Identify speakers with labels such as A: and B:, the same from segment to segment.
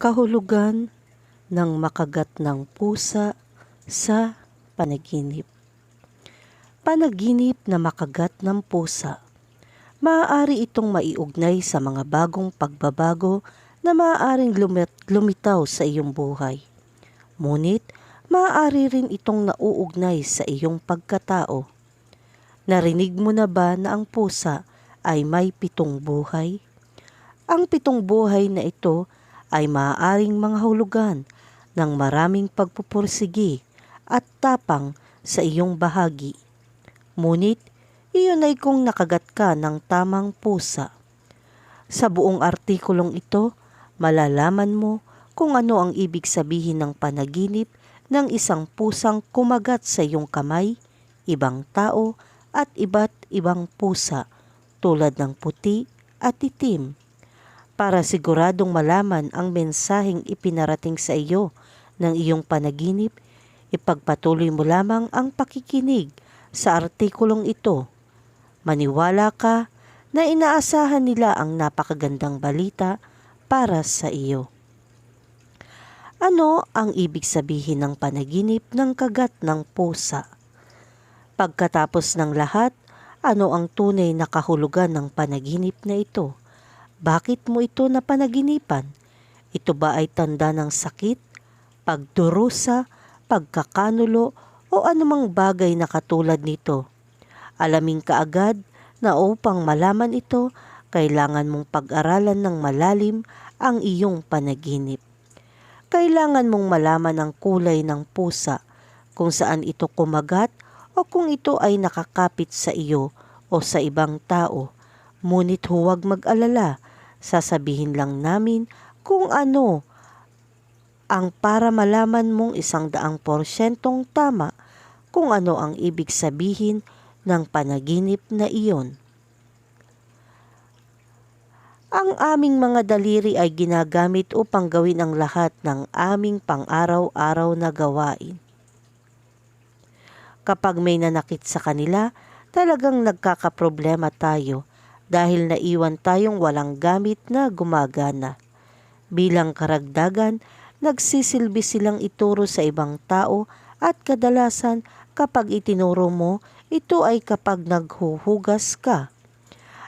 A: Kahulugan ng makagat ng pusa sa panaginip. Panaginip na makagat ng pusa. Maaari itong maiugnay sa mga bagong pagbabago na maaaring lumit- lumitaw sa iyong buhay. Ngunit, maaari rin itong nauugnay sa iyong pagkatao. Narinig mo na ba na ang pusa ay may pitong buhay? Ang pitong buhay na ito ay maaaring mga hulugan ng maraming pagpupursigi at tapang sa iyong bahagi. Ngunit, iyon ay kung nakagat ka ng tamang pusa. Sa buong artikulong ito, malalaman mo kung ano ang ibig sabihin ng panaginip ng isang pusang kumagat sa iyong kamay, ibang tao, at iba't ibang pusa tulad ng puti at itim para siguradong malaman ang mensaheng ipinarating sa iyo ng iyong panaginip, ipagpatuloy mo lamang ang pakikinig sa artikulong ito. Maniwala ka na inaasahan nila ang napakagandang balita para sa iyo. Ano ang ibig sabihin ng panaginip ng kagat ng pusa? Pagkatapos ng lahat, ano ang tunay na kahulugan ng panaginip na ito? Bakit mo ito napanaginipan? Ito ba ay tanda ng sakit, pagdurusa, pagkakanulo o anumang bagay na katulad nito? Alamin ka agad na upang malaman ito, kailangan mong pag-aralan ng malalim ang iyong panaginip. Kailangan mong malaman ang kulay ng pusa, kung saan ito kumagat o kung ito ay nakakapit sa iyo o sa ibang tao. Ngunit huwag mag-alala, sasabihin lang namin kung ano ang para malaman mong isang daang porsyentong tama kung ano ang ibig sabihin ng panaginip na iyon. Ang aming mga daliri ay ginagamit upang gawin ang lahat ng aming pang-araw-araw na gawain. Kapag may nanakit sa kanila, talagang nagkakaproblema tayo dahil naiwan tayong walang gamit na gumagana. Bilang karagdagan, nagsisilbi silang ituro sa ibang tao at kadalasan kapag itinuro mo, ito ay kapag naghuhugas ka.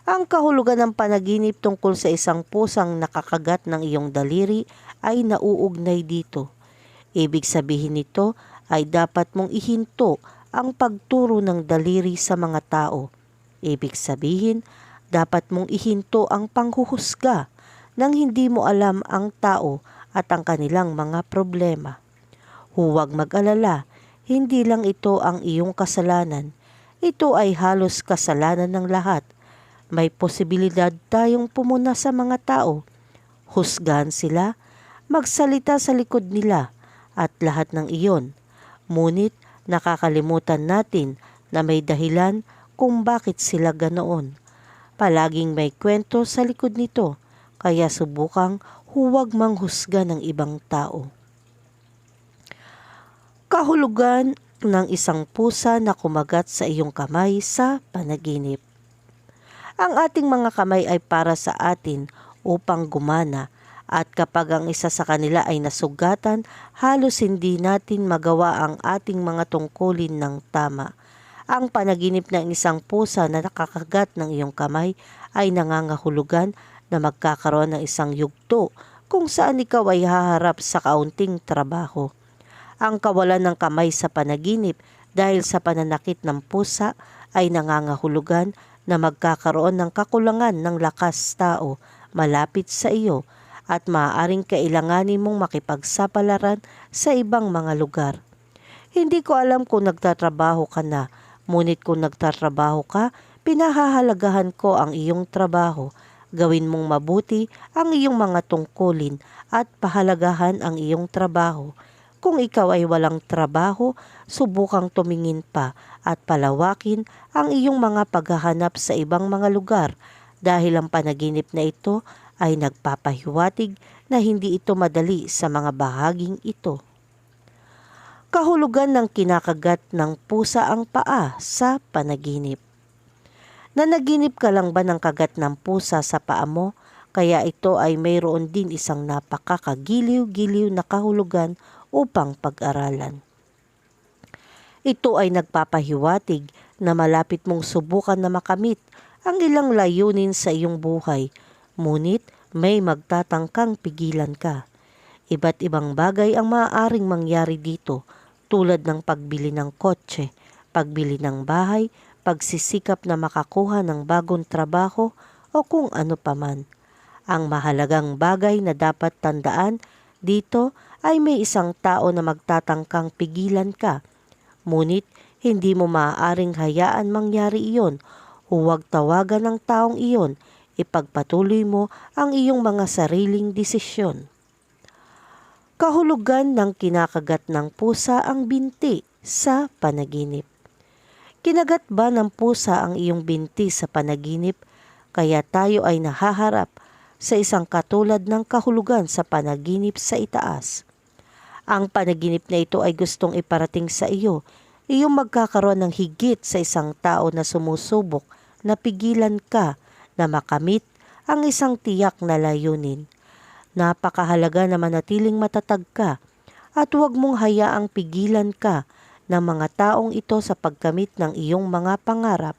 A: Ang kahulugan ng panaginip tungkol sa isang pusang nakakagat ng iyong daliri ay nauugnay dito. Ibig sabihin nito ay dapat mong ihinto ang pagturo ng daliri sa mga tao. Ibig sabihin, dapat mong ihinto ang panghuhusga nang hindi mo alam ang tao at ang kanilang mga problema. Huwag mag-alala, hindi lang ito ang iyong kasalanan. Ito ay halos kasalanan ng lahat – may posibilidad tayong pumuna sa mga tao, husgahan sila, magsalita sa likod nila at lahat ng iyon. Ngunit nakakalimutan natin na may dahilan kung bakit sila ganoon. Palaging may kwento sa likod nito, kaya subukang huwag manghusga ng ibang tao. Kahulugan ng isang pusa na kumagat sa iyong kamay sa panaginip. Ang ating mga kamay ay para sa atin upang gumana at kapag ang isa sa kanila ay nasugatan, halos hindi natin magawa ang ating mga tungkulin ng tama. Ang panaginip ng isang pusa na nakakagat ng iyong kamay ay nangangahulugan na magkakaroon ng isang yugto kung saan ikaw ay haharap sa kaunting trabaho. Ang kawalan ng kamay sa panaginip dahil sa pananakit ng pusa ay nangangahulugan na magkakaroon ng kakulangan ng lakas tao malapit sa iyo at maaaring kailanganin mong makipagsapalaran sa ibang mga lugar. Hindi ko alam kung nagtatrabaho ka na, ngunit kung nagtatrabaho ka, pinahahalagahan ko ang iyong trabaho. Gawin mong mabuti ang iyong mga tungkulin at pahalagahan ang iyong trabaho. Kung ikaw ay walang trabaho, subukang tumingin pa at palawakin ang iyong mga paghahanap sa ibang mga lugar dahil ang panaginip na ito ay nagpapahiwatig na hindi ito madali sa mga bahaging ito. Kahulugan ng kinakagat ng pusa ang paa sa panaginip. Nanaginip ka lang ba ng kagat ng pusa sa paa mo? kaya ito ay mayroon din isang napakakagiliw-giliw na kahulugan upang pag-aralan. Ito ay nagpapahiwatig na malapit mong subukan na makamit ang ilang layunin sa iyong buhay, ngunit may magtatangkang pigilan ka. Iba't ibang bagay ang maaaring mangyari dito tulad ng pagbili ng kotse, pagbili ng bahay, pagsisikap na makakuha ng bagong trabaho o kung ano paman. Ang mahalagang bagay na dapat tandaan dito ay may isang tao na magtatangkang pigilan ka. Ngunit hindi mo maaaring hayaan mangyari iyon. Huwag tawagan ng taong iyon. Ipagpatuloy mo ang iyong mga sariling desisyon. Kahulugan ng kinakagat ng pusa ang binti sa panaginip. Kinagat ba ng pusa ang iyong binti sa panaginip kaya tayo ay nahaharap sa isang katulad ng kahulugan sa panaginip sa itaas. Ang panaginip na ito ay gustong iparating sa iyo, iyong magkakaroon ng higit sa isang tao na sumusubok na pigilan ka na makamit ang isang tiyak na layunin. Napakahalaga na manatiling matatag ka at huwag mong hayaang pigilan ka ng mga taong ito sa pagkamit ng iyong mga pangarap.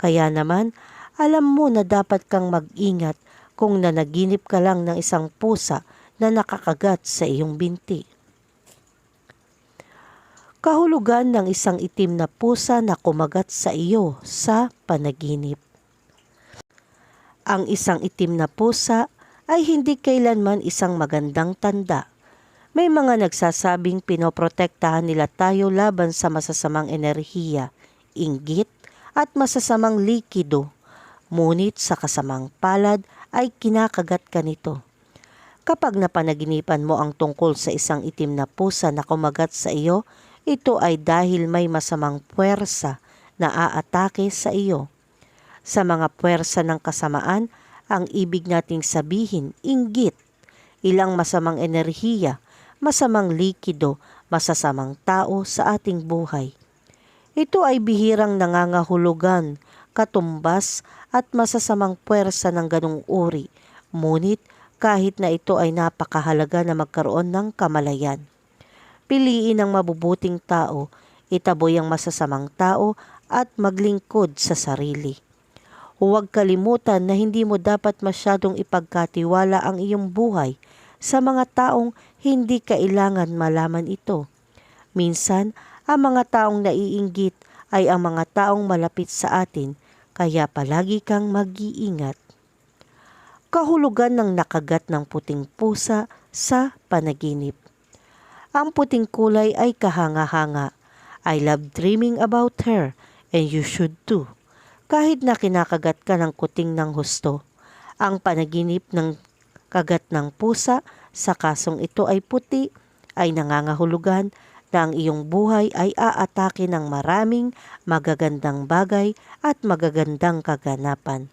A: Kaya naman, alam mo na dapat kang mag-ingat kung nanaginip ka lang ng isang pusa na nakakagat sa iyong binti. Kahulugan ng isang itim na pusa na kumagat sa iyo sa panaginip. Ang isang itim na pusa ay hindi kailanman isang magandang tanda. May mga nagsasabing pinoprotektahan nila tayo laban sa masasamang enerhiya, inggit at masasamang likido. Ngunit sa kasamang palad ay kinakagat ka nito. Kapag napanaginipan mo ang tungkol sa isang itim na pusa na kumagat sa iyo, ito ay dahil may masamang puwersa na aatake sa iyo. Sa mga puwersa ng kasamaan, ang ibig nating sabihin, inggit, ilang masamang enerhiya, masamang likido, masasamang tao sa ating buhay. Ito ay bihirang nangangahulugan, katumbas at masasamang puwersa ng ganong uri, ngunit kahit na ito ay napakahalaga na magkaroon ng kamalayan. Piliin ang mabubuting tao, itaboy ang masasamang tao at maglingkod sa sarili. Huwag kalimutan na hindi mo dapat masyadong ipagkatiwala ang iyong buhay sa mga taong hindi kailangan malaman ito. Minsan, ang mga taong naiinggit ay ang mga taong malapit sa atin kaya palagi kang mag-iingat. Kahulugan ng nakagat ng puting pusa sa panaginip. Ang puting kulay ay kahanga-hanga. I love dreaming about her and you should too. Kahit na kinakagat ka ng kuting ng husto, ang panaginip ng kagat ng pusa sa kasong ito ay puti ay nangangahulugan na ang iyong buhay ay aatake ng maraming magagandang bagay at magagandang kaganapan.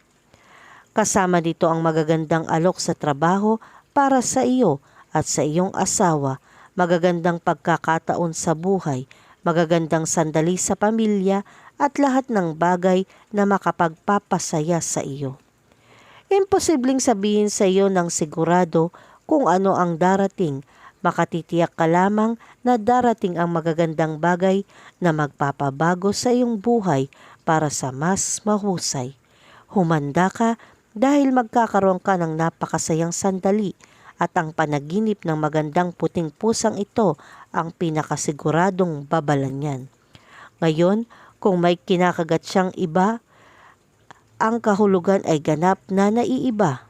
A: Kasama dito ang magagandang alok sa trabaho para sa iyo at sa iyong asawa, magagandang pagkakataon sa buhay, magagandang sandali sa pamilya at lahat ng bagay na makapagpapasaya sa iyo. Imposibleng sabihin sa iyo ng sigurado kung ano ang darating makatitiyak ka lamang na darating ang magagandang bagay na magpapabago sa iyong buhay para sa mas mahusay. Humanda ka dahil magkakaroon ka ng napakasayang sandali at ang panaginip ng magandang puting pusang ito ang pinakasiguradong babalan niyan. Ngayon, kung may kinakagat siyang iba, ang kahulugan ay ganap na naiiba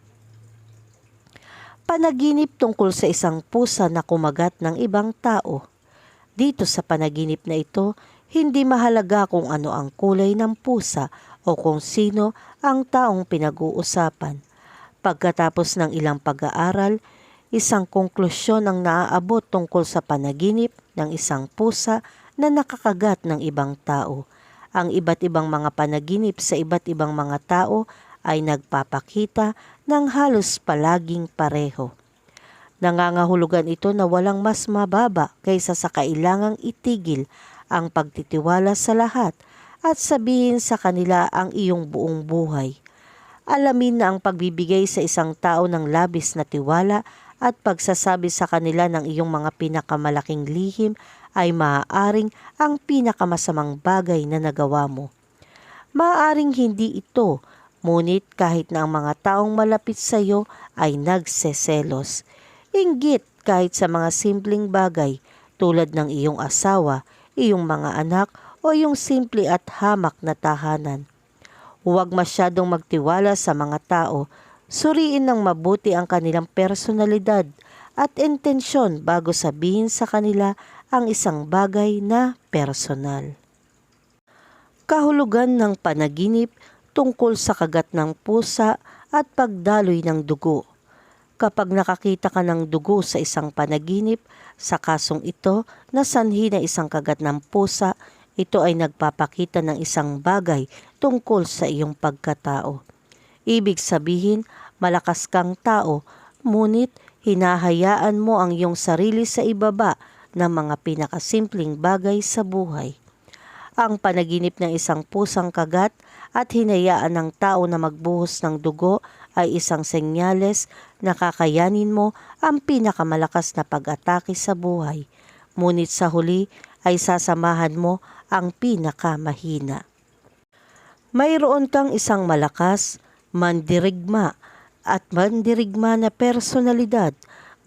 A: panaginip tungkol sa isang pusa na kumagat ng ibang tao. Dito sa panaginip na ito, hindi mahalaga kung ano ang kulay ng pusa o kung sino ang taong pinag-uusapan. Pagkatapos ng ilang pag-aaral, isang konklusyon ang naaabot tungkol sa panaginip ng isang pusa na nakakagat ng ibang tao. Ang iba't ibang mga panaginip sa iba't ibang mga tao ay nagpapakita ng halos palaging pareho. Nangangahulugan ito na walang mas mababa kaysa sa kailangang itigil ang pagtitiwala sa lahat at sabihin sa kanila ang iyong buong buhay. alamin na ang pagbibigay sa isang tao ng labis na tiwala at pagsasabi sa kanila ng iyong mga pinakamalaking lihim ay maaaring ang pinakamasamang bagay na nagawa mo. Maaaring hindi ito, ngunit kahit na ang mga taong malapit sa iyo ay nagseselos. Inggit kahit sa mga simpleng bagay tulad ng iyong asawa, iyong mga anak o iyong simple at hamak na tahanan. Huwag masyadong magtiwala sa mga tao. Suriin ng mabuti ang kanilang personalidad at intensyon bago sabihin sa kanila ang isang bagay na personal. Kahulugan ng panaginip tungkol sa kagat ng pusa at pagdaloy ng dugo. Kapag nakakita ka ng dugo sa isang panaginip, sa kasong ito na sanhi na isang kagat ng pusa, ito ay nagpapakita ng isang bagay tungkol sa iyong pagkatao. Ibig sabihin, malakas kang tao, ngunit hinahayaan mo ang iyong sarili sa ibaba ng mga pinakasimpleng bagay sa buhay. Ang panaginip ng isang pusang kagat at hinayaan ng tao na magbuhos ng dugo ay isang senyales na kakayanin mo ang pinakamalakas na pag-atake sa buhay. Ngunit sa huli ay sasamahan mo ang pinakamahina. Mayroon kang isang malakas, mandirigma at mandirigma na personalidad,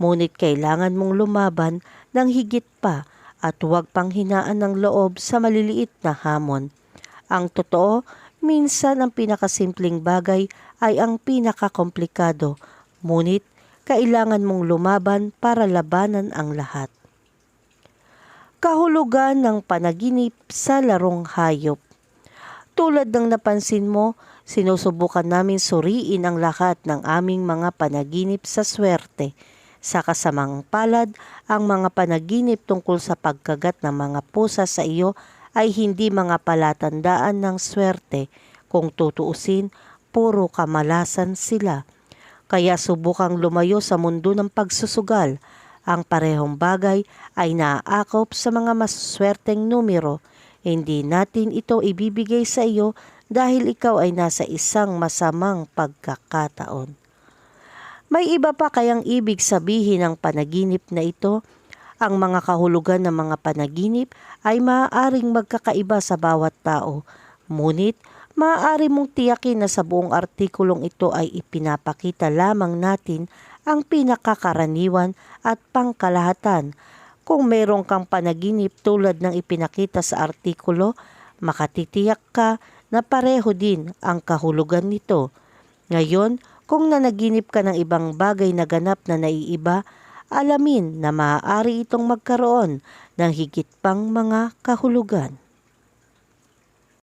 A: ngunit kailangan mong lumaban ng higit pa at huwag pang hinaan ng loob sa maliliit na hamon. Ang totoo, minsan ang pinakasimpleng bagay ay ang pinakakomplikado, ngunit kailangan mong lumaban para labanan ang lahat. Kahulugan ng panaginip sa larong hayop Tulad ng napansin mo, sinusubukan namin suriin ang lahat ng aming mga panaginip sa swerte. Sa kasamang palad, ang mga panaginip tungkol sa pagkagat ng mga pusa sa iyo ay hindi mga palatandaan ng swerte. Kung tutuusin, puro kamalasan sila. Kaya subukang lumayo sa mundo ng pagsusugal. Ang parehong bagay ay naaakop sa mga maswerteng numero. Hindi natin ito ibibigay sa iyo dahil ikaw ay nasa isang masamang pagkakataon. May iba pa kayang ibig sabihin ng panaginip na ito? Ang mga kahulugan ng mga panaginip ay maaaring magkakaiba sa bawat tao. Ngunit, maaari mong tiyakin na sa buong artikulong ito ay ipinapakita lamang natin ang pinakakaraniwan at pangkalahatan. Kung mayroong kang panaginip tulad ng ipinakita sa artikulo, makatitiyak ka na pareho din ang kahulugan nito. Ngayon, kung nanaginip ka ng ibang bagay na ganap na naiiba, alamin na maaari itong magkaroon ng higit pang mga kahulugan.